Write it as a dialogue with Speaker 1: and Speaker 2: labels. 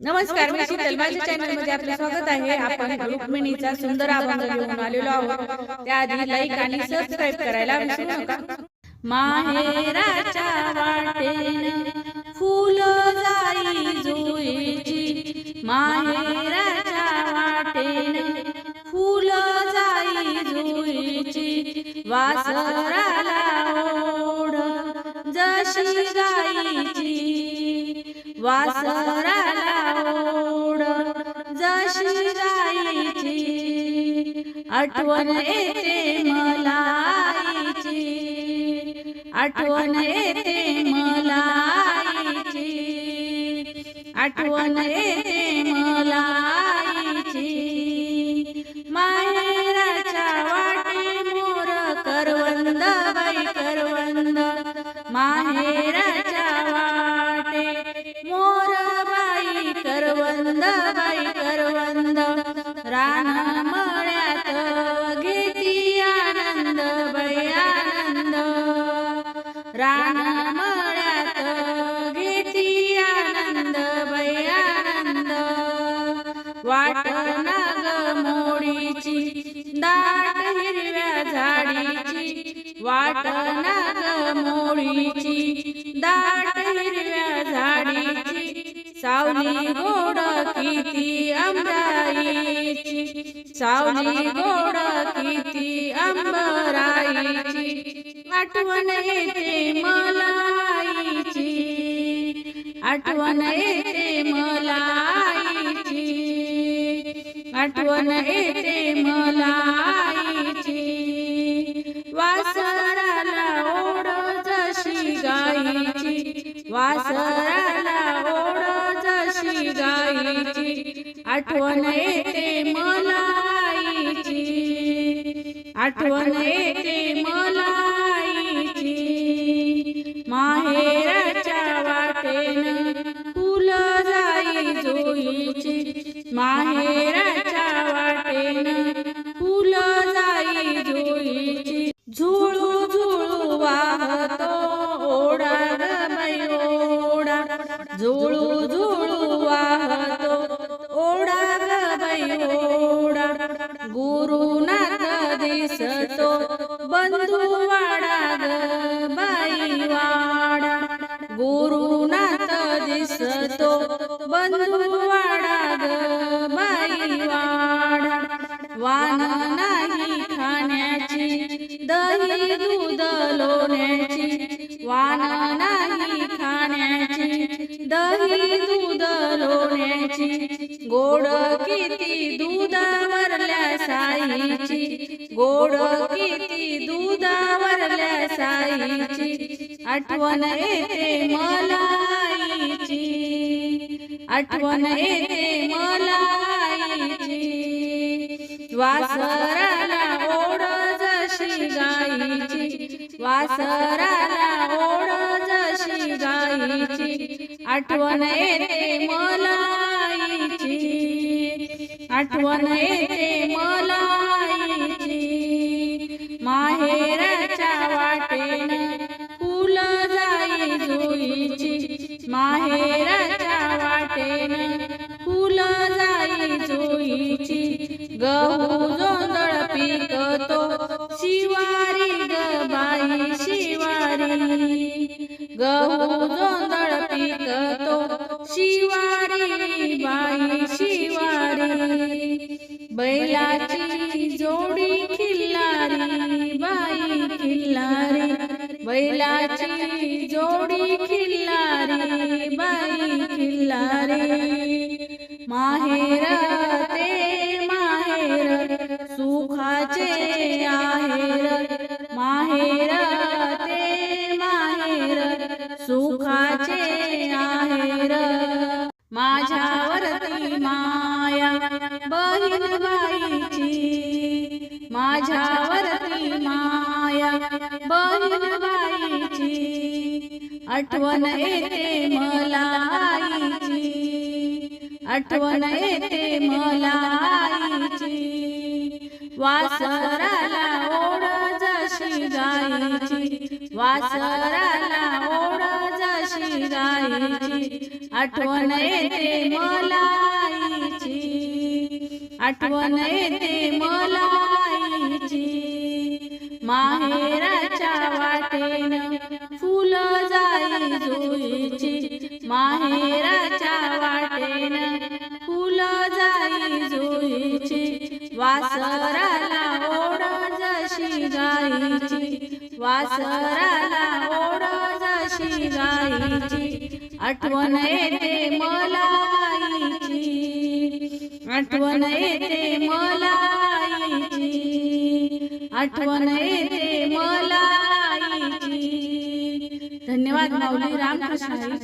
Speaker 1: नमस्कार मी शीतल माझ्या चॅनलमध्ये आपलं स्वागत आहे. आपण रुक्मिणीचा सुंदर अभंग घेऊन आलेलो आहोत. त्याआधी लाईक आणि सबस्क्राईब करायला विसरू नका. माहेराच्या वाटेने फुल जाई जुईची. माहेराच्या वाटेने फुल जाई जुईची. वासराला ओढ जशी गाईची. वासराला ओढ जशी गाईची आठवण येते मलाईची आठवण येते मलाईची आठवण येते मलाईची माहेराच्या वाटे मोर करवंद बाई करवंद. माहेराच्या रानमळ्यात घेती आनंद बाई आनंद वाट नाग मोडीची दाट हिरव्या झाडीची. वाट नाग मोडीची दाट हिरव्या झाडीची. सावली गोड किती अंबराईची सावली गोड किती अंबराईची आठवण येते आठवण येते मला आईची आठवण येते मला आईची वासराला ओढ जशी गाईची वासराला ओढ जशी गाईची आठवण येते मला आईची आठवण येते झुळू झुळू वाहतो ओढा बाई ओढा गुरुनाथ दिसतो. बंधू वाडा बाई वाडा गुरुनाथ दिसतो. बंधू वाडा बाई वाडा वान नाही खाण्याची दही दूध लोण्याची. किती दुधावरल्या साईची गोड किती दुधावरल्या साईची आठवण येते मला आईची आठवण येते मला आईची वासराला ओढ जशी गाईची वासराला ओढ जशी गाईची आठवण येते मला आईची आठवण येते मला आईची माहेराच्या वाटेन फुल जाई जुईची. माहेरच्या वाटेन फुल जाई जुईची. गहू जोंधळ पिकतो शिवारी ग बाई शिवारी. गहू जोंधळ पिकतो शिवारी बैलाची जोडी खिल्लारी बाई खिल्लारी. माहेर ते माहेर सुखाचे आहेर. माहेर ते माहेर सुखाचे आहेर. माझ्यावरती माया बहीण बाईची. माझ्यावरती माया बहीण आठवण येते मला आईची आठवण येते मला आईची वासराला ओढ जशी गाईची वासराला ओढ जशी गाईची आठवण येते मला आईची आठवण येते मला आईची माहेराच्या वाटेन फुल जाई जुईची माहेराच्या वाटेन फुल जाई जुईची. वासराला ओढ जशी गाईची वासराला ओढ जशी गाईची आठवण येते मला आईची. आठवण येते मला आईची. आठवण येते मला